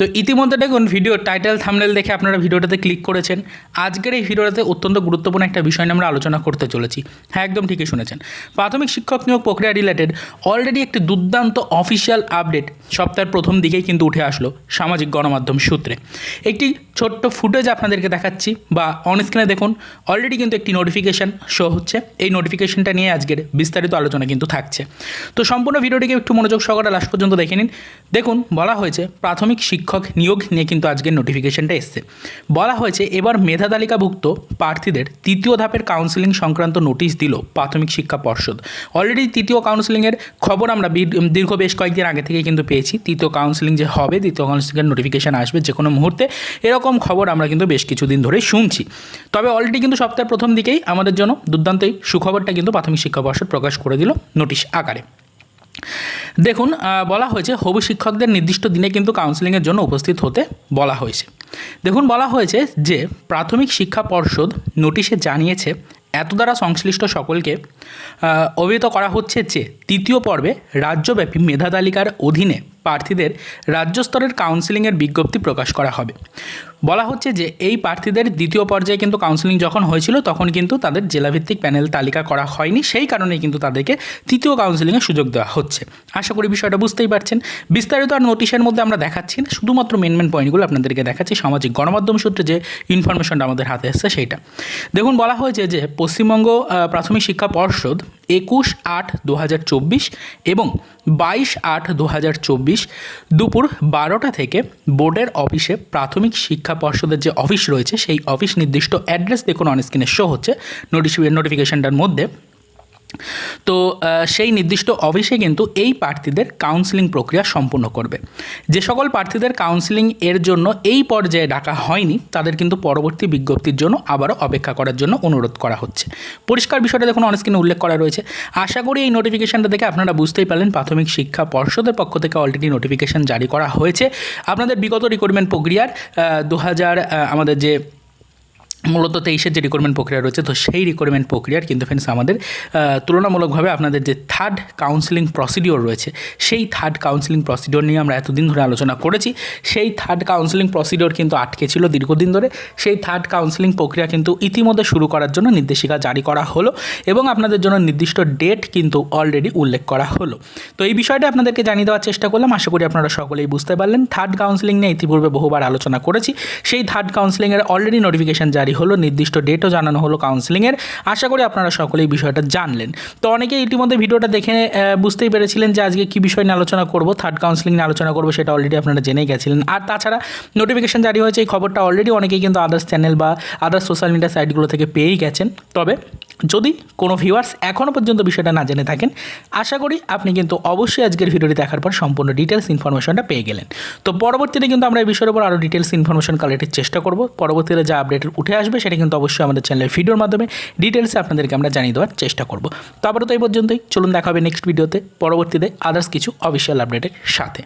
তো ইতিমধ্যে দেখুন ভিডিও টাইটেল থামনেল দেখে আপনারা ভিডিওটাতে ক্লিক করেছেন। আজকের এই ভিডিওটাতে অত্যন্ত গুরুত্বপূর্ণ একটা বিষয় নিয়ে আমরা আলোচনা করতে চলেছি। হ্যাঁ একদম ঠিকই শুনেছেন। প্রাথমিক শিক্ষক নিয়োগ প্রক্রিয়া রিলেটেড অলরেডি একটি দুর্দান্ত অফিসিয়াল আপডেট সপ্তাহের প্রথম দিকেই কিন্তু উঠে আসলো সামাজিক গণমাধ্যম সূত্রে। একটি ছোট্ট ফুটেজ আপনাদেরকে দেখাচ্ছি বা অনস্ক্রিনে দেখুন অলরেডি কিন্তু একটি নোটিফিকেশান শো হচ্ছে। এই নোটিফিকেশনটা নিয়ে আজকের বিস্তারিত আলোচনা কিন্তু থাকছে। তো সম্পূর্ণ ভিডিওটিকে একটু মনোযোগ সহকারে লাস্ট পর্যন্ত দেখে নিন। দেখুন, বলা হয়েছে, প্রাথমিক শিক্ষক নিয়োগ নিয়ে কিন্তু আজকের নোটিফিকেশনটা এসছে। বলা হয়েছে, এবার মেধা তালিকাভুক্ত প্রার্থীদের তৃতীয় ধাপের কাউন্সিলিং সংক্রান্ত নোটিশ দিল প্রাথমিক শিক্ষা পর্ষদ। অলরেডি তৃতীয় কাউন্সিলিংয়ের খবর আমরা দীর্ঘ বেশ কয়েকদিন আগে থেকে কিন্তু পেয়েছি। তৃতীয় কাউন্সিলিং যে হবে, তৃতীয় কাউন্সিলিংয়ের নোটিফিকেশান আসবে যে কোনো মুহূর্তে। এরকম খবর আমরা কিন্তু বেশ কিছুদিন ধরে শুনছি। তবে অলরেডি কিন্তু সপ্তাহের প্রথম দিকেই আমাদের জন্য দুর্দান্তই সুখবরটা কিন্তু প্রাথমিক শিক্ষা পর্ষদ প্রকাশ করে দিল নোটিশ আকারে। দেখুন বলা হয়েছে হবি শিক্ষকদের নির্দিষ্ট দিনে কিন্তু কাউন্সেলিংয়ের জন্য উপস্থিত হতে বলা হয়েছে। দেখুন, বলা হয়েছে যে প্রাথমিক শিক্ষা পর্ষদ নোটিশে জানিয়েছে, এত দ্বারা সংশ্লিষ্ট সকলকে অভিহিত করা হচ্ছে যে তৃতীয় পর্বে রাজ্যব্যাপী মেধা তালিকার অধীনে প্রার্থীদের রাজ্য স্তরের কাউন্সিলিংয়ের বিজ্ঞপ্তি প্রকাশ করা হবে। বলা হচ্ছে যে, এই প্রার্থীদের দ্বিতীয় পর্যায়ে কিন্তু কাউন্সিলিং যখন হয়েছিল, তখন কিন্তু তাদের জেলাভিত্তিক প্যানেল তালিকা করা হয়নি। সেই কারণেই কিন্তু তাদেরকে তৃতীয় কাউন্সিলিংয়ের সুযোগ দেওয়া হচ্ছে। আশা করি বিষয়টা বুঝতেই পারছেন। বিস্তারিত আর নোটিশের মধ্যে আমরা দেখাচ্ছি না। শুধুমাত্র মেন মেন পয়েন্টগুলো আপনাদেরকে দেখাচ্ছি। সামাজিক গণমাধ্যম সূত্রে যে ইনফরমেশনটা আমাদের হাতে এসছে, সেইটা। দেখুন, বলা হয়েছে যে, পশ্চিমবঙ্গ প্রাথমিক শিক্ষা পর্ষদ একুশ আট দু এবং বাইশ আট দু দুপুর বারোটা থেকে বোর্ডের অফিসে প্রাথমিক শিক্ষা পর্ষদের যে অফিস রয়েছে, সেই অফিস নির্দিষ্ট অ্যাড্রেস দেখুন অনস্ক্রিনে শো হচ্ছে। নোটিশ নোটিফিকেশনটার মধ্যে তো সেই নির্দিষ্ট অফিসে কিন্তু এই প্রার্থীদের কাউন্সিলিং প্রক্রিয়া সম্পূর্ণ করবে। যে সকল প্রার্থীদের কাউন্সিলিং এর জন্য এই পর্যায়ে ডাকা হয়নি, তাদের কিন্তু পরবর্তী বিজ্ঞপ্তির জন্য আবারও অপেক্ষা করার জন্য অনুরোধ করা হচ্ছে। পরিষ্কার বিষয়টা দেখুন, অনস্ক্রিনে উল্লেখ করা রয়েছে। আশা করি এই নোটিফিকেশানটা দেখে আপনারা বুঝতেই পারলেন, প্রাথমিক শিক্ষা পর্ষদের পক্ষ থেকে অলরেডি নোটিফিকেশন জারি করা হয়েছে। আপনাদের বিগত রিক্রুটমেন্ট প্রক্রিয়ার দু হাজার আমাদের যে মূলত তেইশের যে রিক্রুটমেন্ট প্রক্রিয়া রয়েছে, তো সেই রিক্রুটমেন্ট প্রক্রিয়ার কিন্তু ফ্রেন্ডস আমাদের তুলনামূলকভাবে আপনাদের যে থার্ড কাউন্সিলিং প্রসিডিওর রয়েছে, সেই থার্ড কাউন্সিলিং প্রসিডিওর নিয়ে আমরা এতদিন ধরে আলোচনা করেছি। সেই থার্ড কাউন্সিলিং প্রসিডিওর কিন্তু আটকে ছিল দীর্ঘদিন ধরে। সেই থার্ড কাউন্সিলিং প্রক্রিয়া কিন্তু ইতিমধ্যে শুরু করার জন্য নির্দেশিকা জারি করা হলো এবং আপনাদের জন্য নির্দিষ্ট ডেট কিন্তু অলরেডি উল্লেখ করা হলো। তো এই বিষয়টা আপনাদেরকে জানিয়ে দেওয়ার চেষ্টা করলাম। আশা করি আপনারা সকলেই বুঝতে পারলেন। থার্ড কাউন্সিলিং নিয়ে ইতিপূর্বে বহুবার আলোচনা করেছি। সেই থার্ড কাউন্সিলিংয়ের অলরেডি নোটিফিকেশন জারি হলো, নির্দিষ্ট ডেটও জানানো হলো কাউন্সিলিংয়ের আশা করি আপনারা সকলেই বিষয়টা জানলেন। তো অনেকে ইতিমধ্যে ভিডিওটা দেখে বুঝতেই পেরেছিলেন যে আজকে কী বিষয় নিয়ে আলোচনা করব থার্ড কাউন্সিলিং নিয়ে আলোচনা করব, সেটা অলরেডি আপনারা জেনেই গেছিলেন। আর তাছাড়া নোটিফিকেশন জারি হয়েছে, এই খবরটা অলরেডি অনেকেই কিন্তু আদার্স চ্যানেল বা আদার্স সোশ্যাল মিডিয়া সাইটগুলো থেকে পেয়েই গেছেন। তবে যদি কোনো ভিউয়ার্স এখনও পর্যন্ত বিষয়টা না জেনে থাকেন, আশা করি আপনি কিন্তু অবশ্যই আজকের ভিডিওটি দেখার পর সম্পূর্ণ ডিটেলস ইনফরমেশনটা পেয়ে গেলেন। তো পরবর্তীতে কিন্তু আমরা এই বিষয়ের উপর আরও ডিটেলস ইনফরমেশন কালেক্টের চেষ্টা করব। পরবর্তীতে যা আপডেট উঠে আসবে, সেটা কিন্তু অবশ্যই আমাদের চ্যানেলের ভিডিওর মাধ্যমে ডিটেলসে আপনাদেরকে আমরা জানিয়ে দেওয়ার চেষ্টা করব। তো আবারও তো এই পর্যন্তই। চলুন দেখা হবে নেক্সট ভিডিওতে পরবর্তীতে আদার্স কিছু অফিসিয়াল আপডেটের সাথে।